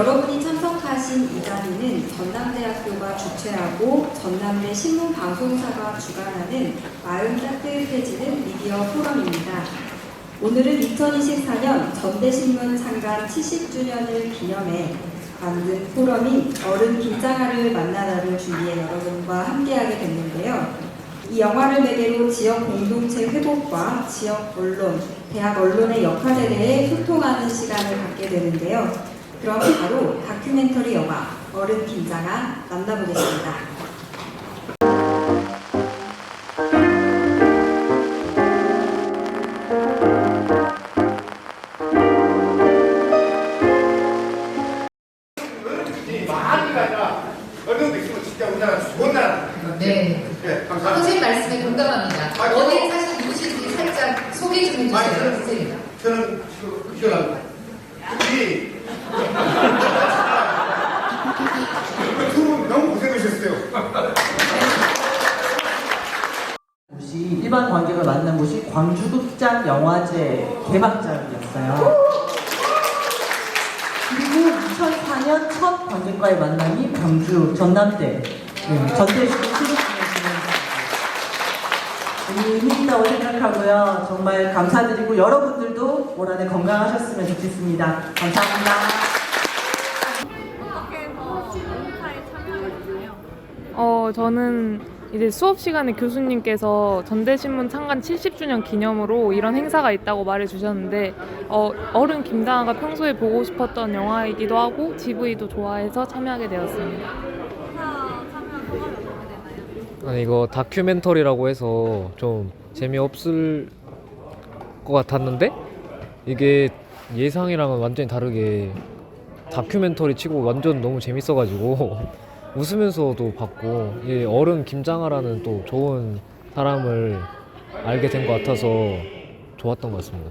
여러분이 참석하신 이 자리는 전남대학교가 주최하고 전남대 신문방송사가 주관하는 마음 따뜻해지는 미디어 포럼입니다. 오늘은 2024년 전대신문 창간 70주년을 기념해 만든 포럼이 어른 김장하를 만나다를 준비해 여러분과 함께하게 됐는데요. 이 영화를 매개로 지역 공동체 회복과 지역 언론, 대학 언론의 역할에 대해 소통하는 시간을 갖게 되는데요. 그럼 바로 다큐멘터리 영화 어른 김장아 만나보겠습니다. 네. 네, 감사합니다. 선생님 말씀에 공감합니다. 아, 어디 저- 사실 누구신지 살짝 소개 좀 아니, 해주세요, 저는- 선생님. 저는 지금 기억납니다. 우리 두분 너무 고생하셨어요. 곳이 일반 관객을 만난 곳이 광주극장 영화제 개막장이었어요. 그리고 2004년 첫 관객과의 만남이 광주 전남대 네, 전대식을 수료 중이시는 의미 있다고 생각하고요. 정말 감사드리고 여러분들도 올 한해 건강하셨으면 좋겠습니다. 감사합니다. 어떻게 더 행사에 참여하셨나요? 어, 저는 이제 수업 시간에 교수님께서 전대신문 창간 70주년 기념으로 이런 행사가 있다고 말해 주셨는데 어, 어른 김장아가 평소에 보고 싶었던 영화이기도 하고 GV도 좋아해서 참여하게 되었습니다. 아니 이거 다큐멘터리라고 해서 좀 재미없을 것 같았는데 이게 예상이랑은 완전히 다르게 다큐멘터리 치고 완전 너무 재밌어가지고 웃으면서도 봤고 이 어른 김장하라는 또 좋은 사람을 알게 된 것 같아서 좋았던 것 같습니다.